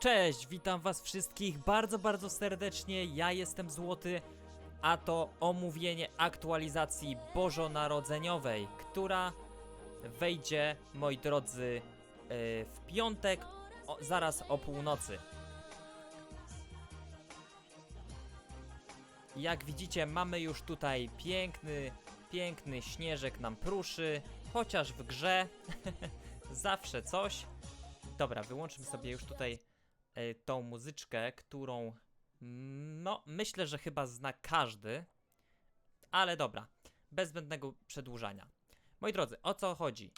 Cześć, witam was wszystkich bardzo, bardzo serdecznie. Ja jestem Złoty, a to omówienie aktualizacji bożonarodzeniowej, która wejdzie, moi drodzy, yy, w piątek, zaraz o północy. Jak widzicie, mamy już tutaj piękny, piękny śnieżek nam pruszy, chociaż w grze zawsze coś. Dobra, wyłączmy sobie już tutaj e, tą muzyczkę, którą no, myślę, że chyba zna każdy. Ale dobra, bez zbędnego przedłużania. Moi drodzy, o co chodzi?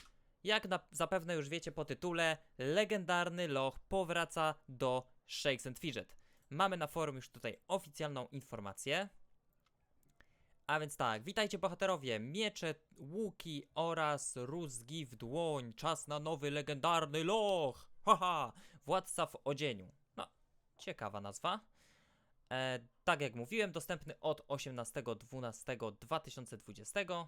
Jak na, zapewne już wiecie po tytule, legendarny loch powraca do Shakes and Fidget. Mamy na forum już tutaj oficjalną informację. A więc tak, witajcie bohaterowie, miecze, łuki oraz rózgi w dłoń. Czas na nowy legendarny loch. Haha, władca w odzieniu. No, ciekawa nazwa. E, tak jak mówiłem, dostępny od 18.12.2020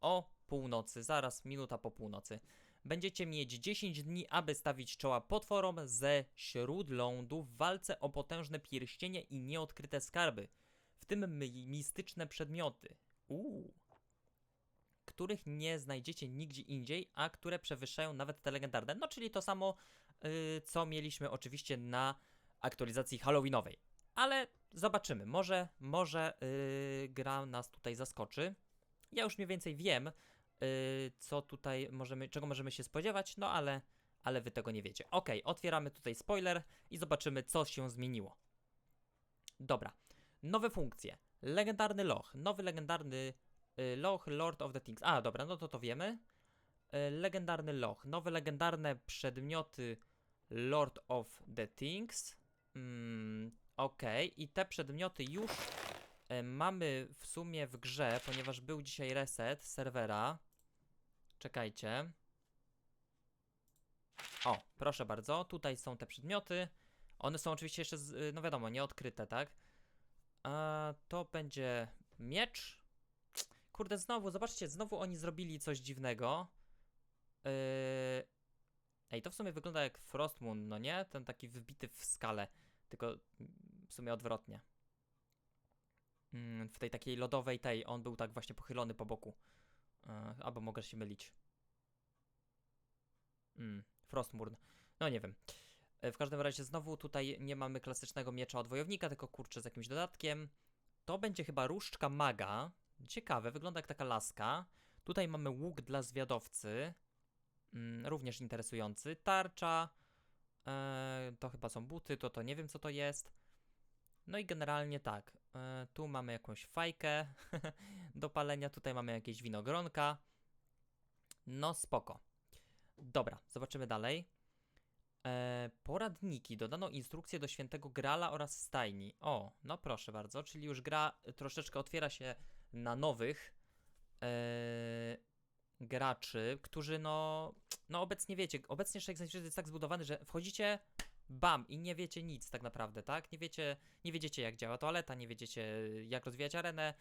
o północy, zaraz minuta po północy. Będziecie mieć 10 dni, aby stawić czoła potworom ze śródlądu w walce o potężne pierścienie i nieodkryte skarby, w tym mi- mistyczne przedmioty. Uuu. Których nie znajdziecie nigdzie indziej, a które przewyższają nawet te legendarne. No, czyli to samo, yy, co mieliśmy oczywiście na aktualizacji Halloweenowej. Ale zobaczymy, może, może yy, gra nas tutaj zaskoczy. Ja już mniej więcej wiem, yy, co tutaj możemy, czego możemy się spodziewać, no ale, ale wy tego nie wiecie. Ok, otwieramy tutaj spoiler i zobaczymy, co się zmieniło. Dobra, nowe funkcje. Legendarny loch, nowy legendarny loch Lord of the Things. A, dobra, no to to wiemy. Y, legendarny loch, nowe legendarne przedmioty Lord of the Things. Mm, Okej, i te przedmioty już e, mamy w sumie w grze, ponieważ był dzisiaj reset serwera. Czekajcie. O, proszę bardzo, tutaj są te przedmioty. One są oczywiście jeszcze, z, y, no wiadomo, nieodkryte, tak? A to będzie miecz. Kurde, znowu, zobaczcie, znowu oni zrobili coś dziwnego. Yy... Ej, to w sumie wygląda jak Frostmoon, no nie? Ten taki wbity w skalę, tylko w sumie odwrotnie. Mm, w tej takiej lodowej tej, on był tak właśnie pochylony po boku. Yy, albo mogę się mylić. Mm, Frostmourne. No nie wiem. E, W każdym razie znowu tutaj nie mamy klasycznego miecza od wojownika, tylko kurczę z jakimś dodatkiem. To będzie chyba różdżka maga. Ciekawe, wygląda jak taka laska. Tutaj mamy łuk dla zwiadowcy. Mm, również interesujący. Tarcza. E, to chyba są buty, to to nie wiem co to jest. No i generalnie tak. E, tu mamy jakąś fajkę do palenia, tutaj mamy jakieś winogronka. No spoko. Dobra, zobaczymy dalej. E, poradniki. Dodano instrukcje do świętego Grala oraz stajni. O, no proszę bardzo, czyli już gra troszeczkę otwiera się na nowych e, graczy, którzy no, no obecnie wiecie, obecnie Shakes and Fidget jest tak zbudowany, że wchodzicie bam i nie wiecie nic tak naprawdę, tak? Nie wiecie, nie wiedziecie jak działa toaleta, nie wiecie jak rozwijać arenę,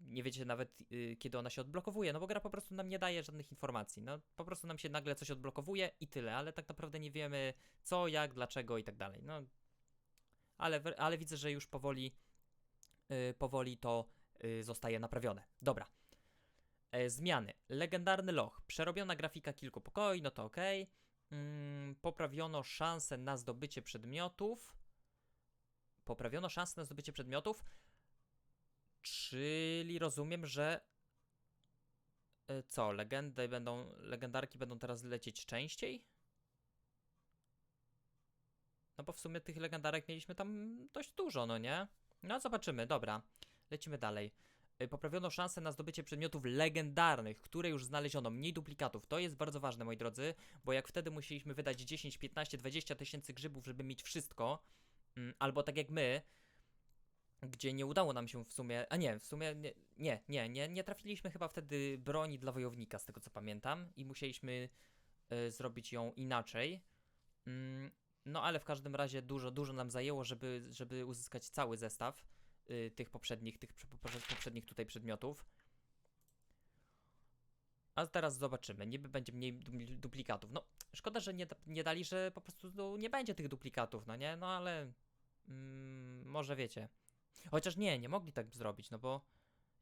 nie wiecie nawet y, kiedy ona się odblokowuje, no bo gra po prostu nam nie daje żadnych informacji. No po prostu nam się nagle coś odblokowuje i tyle, ale tak naprawdę nie wiemy co, jak, dlaczego i tak dalej. No ale, ale widzę, że już powoli y, powoli to zostaje naprawione. Dobra. E, zmiany. Legendarny loch. Przerobiona grafika kilku pokoi, no to ok. Mm, poprawiono szanse na zdobycie przedmiotów. Poprawiono szanse na zdobycie przedmiotów. Czyli rozumiem, że e, co, legendy będą, legendarki będą teraz lecieć częściej? No bo w sumie tych legendarek mieliśmy tam dość dużo, no nie? No zobaczymy, dobra. Lecimy dalej. Y, Poprawiono szanse na zdobycie przedmiotów legendarnych, które już znaleziono, mniej duplikatów. To jest bardzo ważne, moi drodzy, bo jak wtedy musieliśmy wydać 10, 15, 20 tysięcy grzybów, żeby mieć wszystko, mm, albo tak jak my, gdzie nie udało nam się w sumie, a nie, w sumie nie, nie, nie, nie, nie trafiliśmy chyba wtedy broni dla wojownika, z tego co pamiętam, i musieliśmy y, zrobić ją inaczej. Mm, no ale w każdym razie dużo, dużo nam zajęło, żeby, żeby uzyskać cały zestaw y, tych poprzednich, tych prze- poprze- poprzednich tutaj przedmiotów. A teraz zobaczymy. Niby będzie mniej du- duplikatów. No, szkoda, że nie, nie dali, że po prostu no, nie będzie tych duplikatów, no nie? No ale. Mm, może wiecie. Chociaż nie, nie mogli tak zrobić, no bo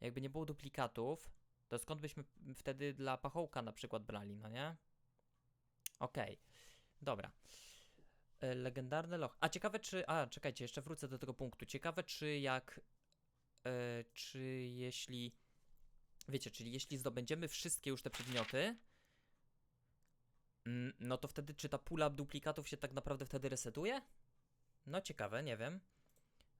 jakby nie było duplikatów, to skąd byśmy wtedy dla pachołka na przykład brali, no nie? Okej. Dobra. E, Legendarny loch. A ciekawe czy. A, czekajcie, jeszcze wrócę do tego punktu. Ciekawe czy jak. E, czy jeśli. Wiecie, czyli jeśli zdobędziemy wszystkie już te przedmioty. mm, No to wtedy czy ta pula duplikatów się tak naprawdę wtedy resetuje? No ciekawe, nie wiem.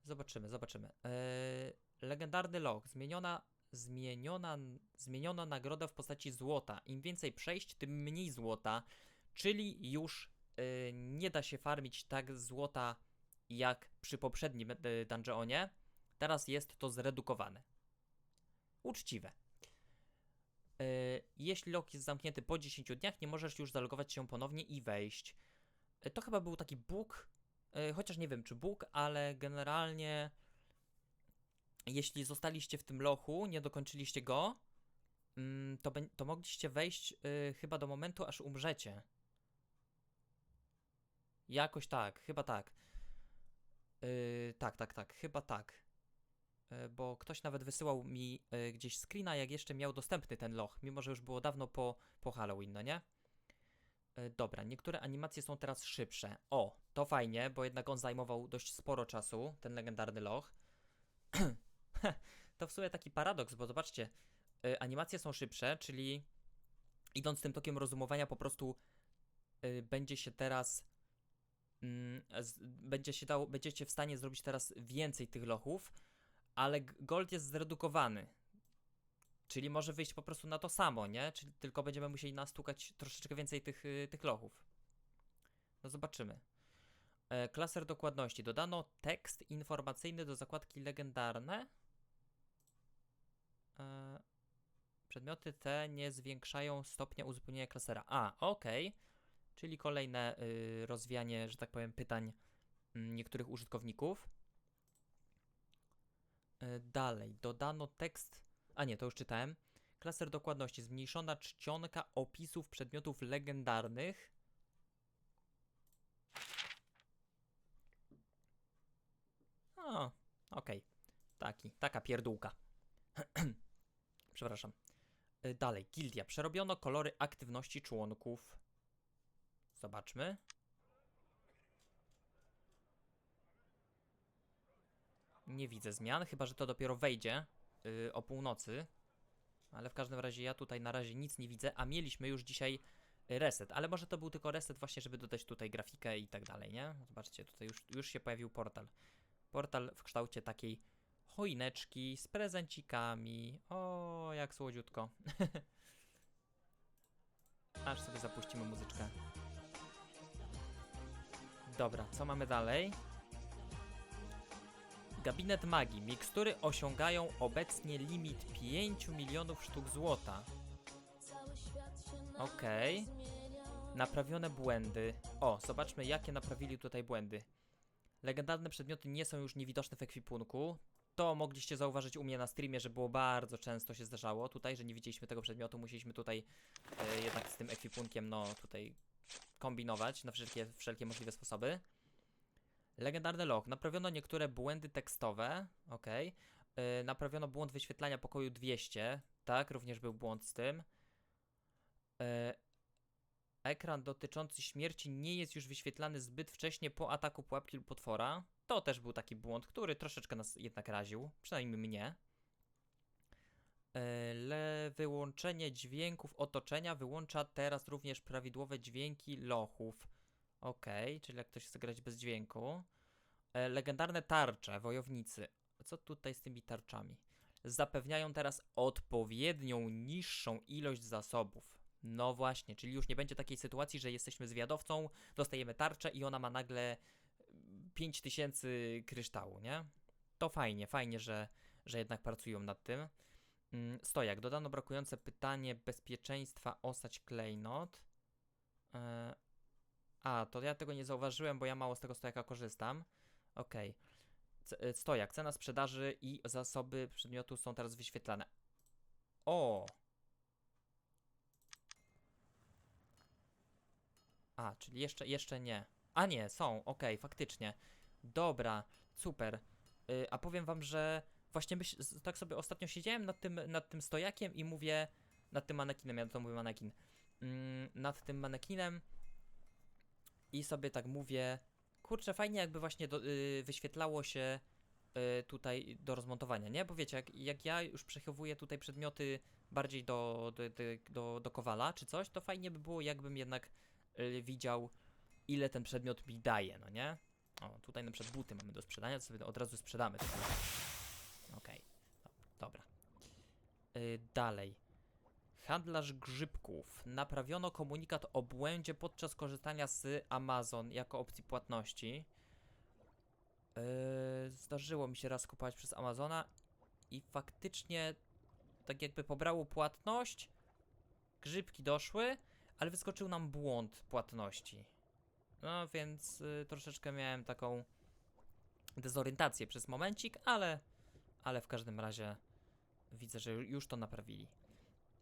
Zobaczymy, zobaczymy. Eee, legendarny loch. Zmieniona, zmieniona, zmieniona nagroda w postaci złota. Im więcej przejść, tym mniej złota. Czyli już nie da się farmić tak złota jak przy poprzednim e, dungeonie. Teraz jest to zredukowane. Uczciwe. E, jeśli log jest zamknięty po 10 dniach, nie możesz już zalogować się ponownie i wejść. To chyba był taki bóg, chociaż nie wiem czy bóg, ale generalnie jeśli zostaliście w tym lochu, nie dokończyliście go, mm, to, to mogliście wejść chyba do momentu, aż umrzecie. Jakoś tak, chyba tak. Yy, tak, tak, tak, chyba tak. Yy, bo ktoś nawet wysyłał mi yy, gdzieś screena, jak jeszcze miał dostępny ten loch, mimo że już było dawno po, po Halloween, no nie? Yy, dobra, niektóre animacje są teraz szybsze. O, to fajnie, bo jednak on zajmował dość sporo czasu, ten legendarny loch. to w sumie taki paradoks, bo zobaczcie, yy, animacje są szybsze, czyli idąc tym tokiem rozumowania, po prostu yy, będzie się teraz będzie się dało, będziecie w stanie zrobić teraz więcej tych lochów, ale gold jest zredukowany. Czyli może wyjść po prostu na to samo, nie? Czyli tylko będziemy musieli nastukać troszeczkę więcej tych, y, tych lochów. No zobaczymy. E, klaser dokładności. Dodano tekst informacyjny do zakładki legendarne. E, przedmioty te nie zwiększają stopnia uzupełnienia klasera. A, okej. Czyli kolejne y, rozwianie, że tak powiem, pytań mm, niektórych użytkowników. Y, dalej, dodano tekst. A nie, to już czytałem. Klaser dokładności. Zmniejszona czcionka opisów przedmiotów legendarnych. O, okej. Taki, taka pierdółka. Przepraszam. Y, dalej, gildia. Przerobiono kolory aktywności członków. Zobaczmy. Nie widzę zmian, chyba że to dopiero wejdzie yy, o północy. Ale w każdym razie ja tutaj na razie nic nie widzę, a mieliśmy już dzisiaj reset. Ale może to był tylko reset właśnie, żeby dodać tutaj grafikę i tak dalej, nie? Zobaczcie, tutaj już, już się pojawił portal. Portal w kształcie takiej choineczki z prezencikami. O, jak słodziutko. Aż sobie zapuścimy muzyczkę. Dobra, co mamy dalej? Gabinet magii. Mikstury osiągają obecnie limit 5 milionów sztuk złota. Okej. Naprawione błędy. O, zobaczmy jakie naprawili tutaj błędy. Legendarne przedmioty nie są już niewidoczne w ekwipunku. To mogliście zauważyć u mnie na streamie, że było bardzo często się zdarzało tutaj, że nie widzieliśmy tego przedmiotu. Musieliśmy tutaj e, jednak z tym ekwipunkiem, no tutaj kombinować na wszelkie, wszelkie możliwe sposoby. Legendarny log. Naprawiono niektóre błędy tekstowe. Ok. Yy, naprawiono błąd wyświetlania pokoju 200. Tak, również był błąd z tym. Yy, ekran dotyczący śmierci nie jest już wyświetlany zbyt wcześnie po ataku pułapki lub potwora. To też był taki błąd, który troszeczkę nas jednak raził. Przynajmniej mnie. E, Le wyłączenie dźwięków otoczenia wyłącza teraz również prawidłowe dźwięki lochów. Okej, czyli jak ktoś chce grać bez dźwięku. E, legendarne tarcze, wojownicy. Co tutaj z tymi tarczami? Zapewniają teraz odpowiednią niższą ilość zasobów. No właśnie, czyli już nie będzie takiej sytuacji, że jesteśmy zwiadowcą, dostajemy tarczę i ona ma nagle 5000 kryształu, nie? To fajnie, fajnie, że, że jednak pracują nad tym. Mm, Stojak, dodano brakujące pytanie bezpieczeństwa osać klejnot. E, a, to ja tego nie zauważyłem, bo ja mało z tego stojaka korzystam. Okej. Okay. E, Stojak, cena sprzedaży i zasoby przedmiotu są teraz wyświetlane. O! A, czyli jeszcze, jeszcze nie. A nie, są, okej, okay, faktycznie. Dobra, super. E, a powiem wam, że właśnie z- tak sobie ostatnio siedziałem nad tym, nad tym stojakiem i mówię, nad tym manekinem, ja to mówię manekin, mm, nad tym manekinem i sobie tak mówię, kurczę, fajnie jakby właśnie do, y, wyświetlało się y, tutaj do rozmontowania, nie? Bo wiecie, jak, jak ja już przechowuję tutaj przedmioty bardziej do, do, do, do, kowala czy coś, to fajnie by było, jakbym jednak y, widział, ile ten przedmiot mi daje, no nie? O, tutaj na przykład buty mamy do sprzedania, to sobie od razu sprzedamy. buty. Okej, do, dobra. Y, dalej. Handlarz grzybków. Naprawiono komunikat o błędzie podczas korzystania z Amazon jako opcji płatności. Yy, zdarzyło mi się raz kupować przez Amazona i faktycznie tak jakby pobrało płatność, grzybki doszły, ale wyskoczył nam błąd płatności. No więc y, troszeczkę miałem taką dezorientację przez momencik, ale, ale w każdym razie widzę, że ju- już to naprawili.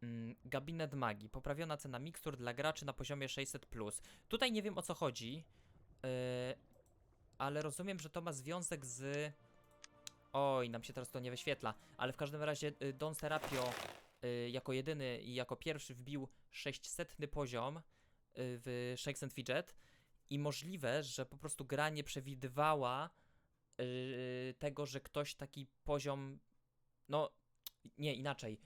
Mm, gabinet magii. Poprawiona cena mikstur dla graczy na poziomie 600+. Tutaj nie wiem o co chodzi, yy, ale rozumiem, że to ma związek z... Oj, nam się teraz to nie wyświetla, ale w każdym razie y, Don Serapio y, jako jedyny i jako pierwszy wbił 600 poziom y, w Shakes and Fidget i możliwe, że po prostu gra nie przewidywała tego, że ktoś taki poziom, no nie, inaczej,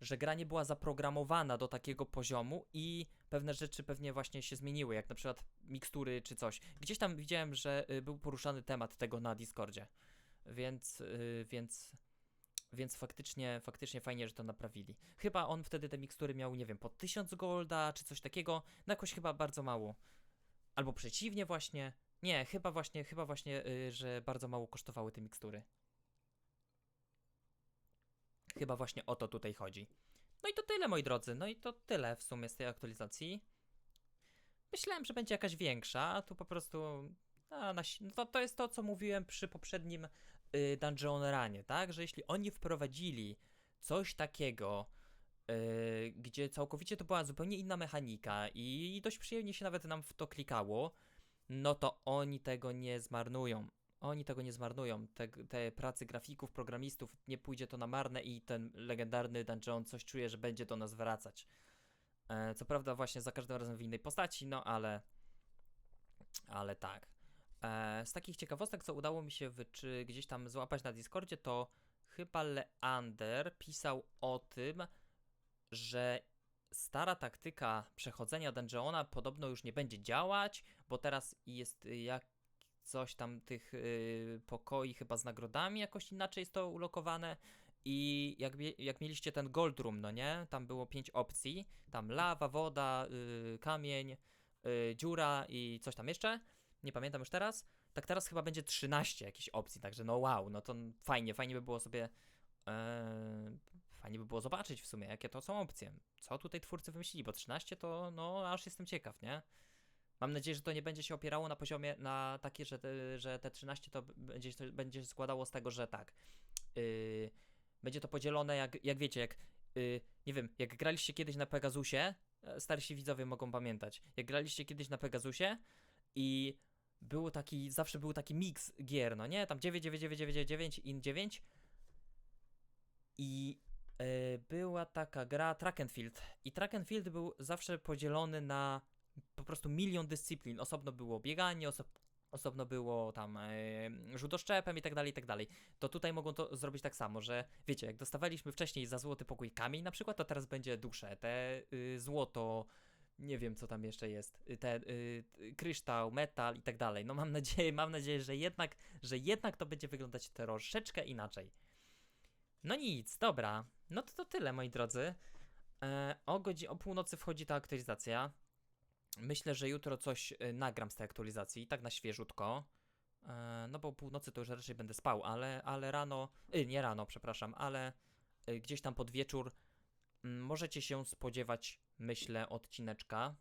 że gra nie była zaprogramowana do takiego poziomu i pewne rzeczy pewnie właśnie się zmieniły, jak na przykład mikstury czy coś. Gdzieś tam widziałem, że y, był poruszany temat tego na Discordzie, więc, y, więc, więc faktycznie, faktycznie fajnie, że to naprawili. Chyba on wtedy te mikstury miał, nie wiem, po 1000 golda czy coś takiego, no jakoś chyba bardzo mało. Albo przeciwnie właśnie. Nie, chyba właśnie, chyba właśnie, y, że bardzo mało kosztowały te mikstury. Chyba właśnie o to tutaj chodzi. No i to tyle, moi drodzy. No i to tyle w sumie z tej aktualizacji. Myślałem, że będzie jakaś większa, a tu po prostu. A, no to, to jest to, co mówiłem przy poprzednim y, Dungeon Runie, tak? Że jeśli oni wprowadzili coś takiego, y, gdzie całkowicie to była zupełnie inna mechanika i dość przyjemnie się nawet nam w to klikało, no to oni tego nie zmarnują. Oni tego nie zmarnują. Te, te pracy grafików, programistów, nie pójdzie to na marne i ten legendarny dungeon coś czuje, że będzie do nas wracać. E, co prawda właśnie za każdym razem w innej postaci, no ale ale tak. E, z takich ciekawostek, co udało mi się czy gdzieś tam złapać na Discordzie, to chyba Leander pisał o tym, że stara taktyka przechodzenia dungeona podobno już nie będzie działać, bo teraz jest y, jak coś tam tych y, pokoi chyba z nagrodami jakoś inaczej jest to ulokowane i jak, jak mieliście ten gold room, no nie, tam było pięć opcji, tam lawa, woda, y, kamień, y, dziura i coś tam jeszcze, nie pamiętam już teraz, tak teraz chyba będzie 13 jakichś opcji, także no wow, no to fajnie, fajnie by było sobie e, fajnie by było zobaczyć w sumie, jakie to są opcje. Co tutaj twórcy wymyślili, bo 13 to, no, aż jestem ciekaw, nie? Mam nadzieję, że to nie będzie się opierało na poziomie, na takie, że te, że te 13 to będzie, to będzie się składało z tego, że tak, yy, będzie to podzielone jak, jak wiecie, jak, yy, nie wiem, jak graliście kiedyś na Pegasusie, e, starsi widzowie mogą pamiętać, jak graliście kiedyś na Pegasusie i był taki, zawsze był taki miks gier, no nie? Tam 9, 9, 9, 9, 9, in 9 i była taka gra Track and Field i Track and Field był zawsze podzielony na po prostu milion dyscyplin. Osobno było bieganie, oso osobno było tam e, rzut oszczepem i tak dalej, i tak dalej. To tutaj mogą to zrobić tak samo, że wiecie, jak dostawaliśmy wcześniej za złoty pokój kamień na przykład, to teraz będzie dusze, te y, złoto, nie wiem co tam jeszcze jest, y, te y, y, kryształ, metal i tak dalej. No mam nadzieję, mam nadzieję, że jednak, że jednak to będzie wyglądać troszeczkę inaczej. No nic, dobra. No to to tyle, moi drodzy. E, o, godzi- o północy wchodzi ta aktualizacja. Myślę, że jutro coś y, nagram z tej aktualizacji, tak na świeżutko. E, no bo o północy to już raczej będę spał, ale, ale rano, y, nie rano, przepraszam, ale y, gdzieś tam pod wieczór mm, możecie się spodziewać, myślę, odcineczka.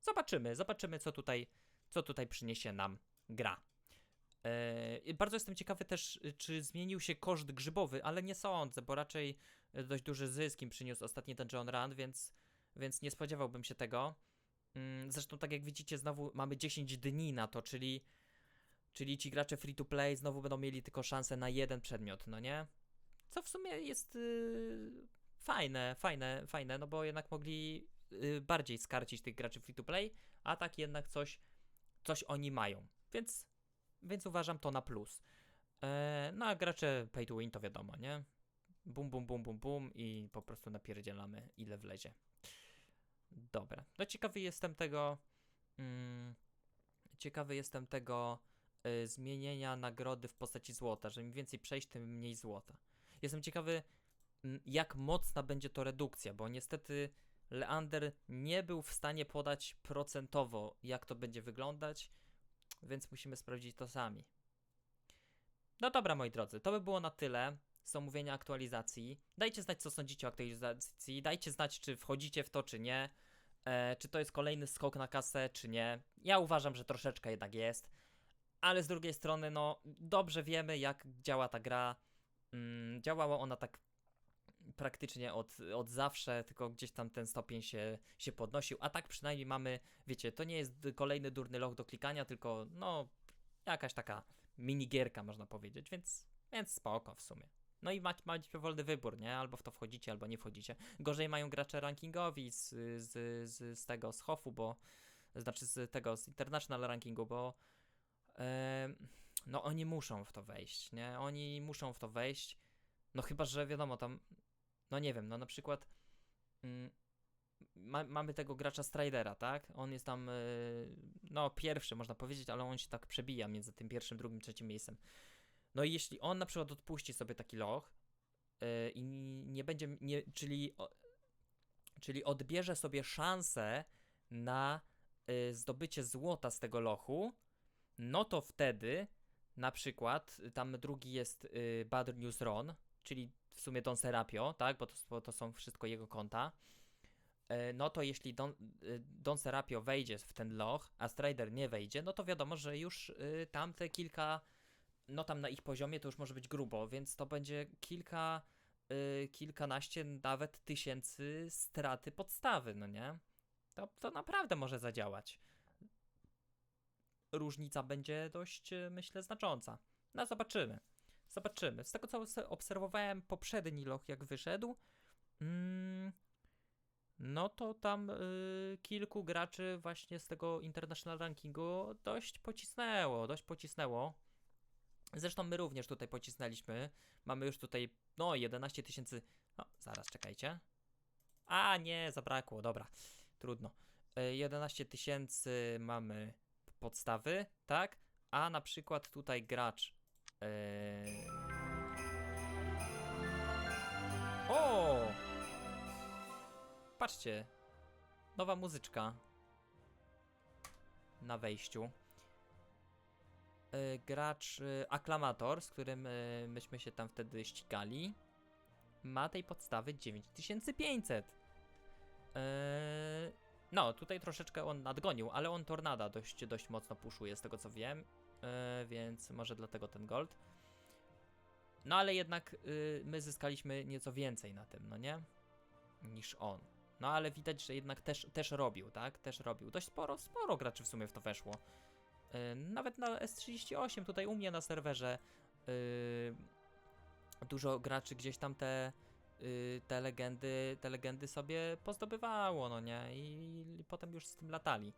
Zobaczymy, zobaczymy, co tutaj, co tutaj przyniesie nam gra. E, bardzo jestem ciekawy też, y, czy zmienił się koszt grzybowy, ale nie sądzę, bo raczej y, dość duży zysk im przyniósł ostatni Dungeon Run, więc, więc nie spodziewałbym się tego. Mm, Zresztą, tak jak widzicie, znowu mamy 10 dni na to, czyli, czyli ci gracze free to play znowu będą mieli tylko szansę na jeden przedmiot, no nie? Co w sumie jest yy, fajne, fajne, fajne, no bo jednak mogli yy, bardziej skarcić tych graczy free to play, a tak jednak coś, coś oni mają. Więc, więc uważam to na plus. E, no a gracze pay to win to wiadomo, nie? Bum, bum, bum, bum, bum i po prostu napierdzielamy ile wlezie. Dobra. No ciekawy jestem tego. Mm, ciekawy jestem tego y, zmienienia nagrody w postaci złota, że im więcej przejść, tym mniej złota. Jestem ciekawy, mm, jak mocna będzie to redukcja, bo niestety Leander nie był w stanie podać procentowo, jak to będzie wyglądać, więc musimy sprawdzić to sami. No dobra, moi drodzy, to by było na tyle z omówienia aktualizacji. Dajcie znać, co sądzicie o aktualizacji. Dajcie znać, czy wchodzicie w to, czy nie. E, czy to jest kolejny skok na kasę, czy nie. Ja uważam, że troszeczkę jednak jest. Ale z drugiej strony, no, dobrze wiemy, jak działa ta gra. Mm, działała ona tak praktycznie od, od zawsze, tylko gdzieś tam ten stopień się, się podnosił. A tak przynajmniej mamy, wiecie, to nie jest kolejny durny loch do klikania, tylko no, jakaś taka minigierka, można powiedzieć, więc, więc spoko w sumie. No i macie, macie wolny wybór, nie? Albo w to wchodzicie, albo nie wchodzicie. Gorzej mają gracze rankingowi z, z, z, z tego, z HOF-u, bo znaczy z tego, z International Rankingu, bo no oni muszą w to wejść, nie? Oni muszą w to wejść. No chyba, że wiadomo, tam, no nie wiem, no na przykład mm, ma, mamy tego gracza Stridera, tak? On jest tam, y, no pierwszy można powiedzieć, ale on się tak przebija między tym pierwszym, drugim, trzecim miejscem. No i jeśli on na przykład odpuści sobie taki loch yy, i nie będzie, nie, czyli, o, czyli odbierze sobie szansę na y, zdobycie złota z tego lochu, no to wtedy na przykład tam drugi jest Bad News Ron, czyli w sumie Don Serapio, tak, bo to, bo to są wszystko jego konta. E, No to jeśli Don, y, Don Serapio wejdzie w ten loch, a Strider nie wejdzie, no to wiadomo, że już y, tamte kilka no tam na ich poziomie to już może być grubo, więc to będzie kilka, kilkanaście nawet tysięcy straty podstawy, no nie? To, to naprawdę może zadziałać. Różnica będzie dość, myślę, znacząca. No zobaczymy. Zobaczymy. Z tego co obse- obserwowałem poprzedni loch jak wyszedł, mm, no to tam y, kilku graczy właśnie z tego International Rankingu dość pocisnęło, dość pocisnęło. Zresztą my również tutaj pocisnęliśmy. Mamy już tutaj, no, 11 tysięcy. No, zaraz, czekajcie. A, nie, zabrakło, dobra. Trudno. E, 11 tysięcy mamy podstawy, tak? A na przykład tutaj gracz. E, O! Patrzcie. Nowa muzyczka. Na wejściu y, gracz y, Aklamator, z którym y, myśmy się tam wtedy ścigali, ma tej podstawy 9500. Yy, no, tutaj troszeczkę on nadgonił, ale on Tornada dość, dość mocno puszuje, z tego co wiem, więc może dlatego ten gold. No ale jednak yy, my zyskaliśmy nieco więcej na tym, no nie? Niż on. No ale widać, że jednak też, też robił, tak? Też robił. Dość sporo, sporo graczy w sumie w to weszło. Yy, Nawet na S38 tutaj u mnie na serwerze yy, dużo graczy gdzieś tam te, yy, te legendy, te legendy sobie pozdobywało, no nie? I, i potem już z tym latali.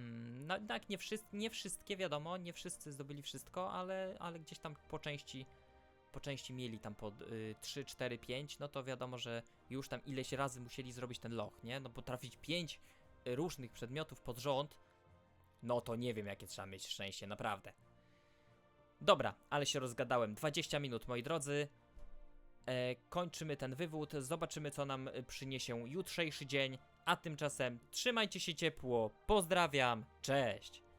Mm, No tak, nie, nie wszystkie, wiadomo, nie wszyscy zdobyli wszystko, ale, ale gdzieś tam po części, po części mieli tam pod y, 3, 4, 5, no to wiadomo, że już tam ileś razy musieli zrobić ten loch, nie? No bo trafić 5 różnych przedmiotów pod rząd, no to nie wiem, jakie trzeba mieć szczęście, naprawdę. Dobra, ale się rozgadałem. 20 minut, moi drodzy. E, kończymy ten wywód. Zobaczymy, co nam e, przyniesie jutrzejszy dzień. A tymczasem trzymajcie się ciepło. Pozdrawiam. Cześć.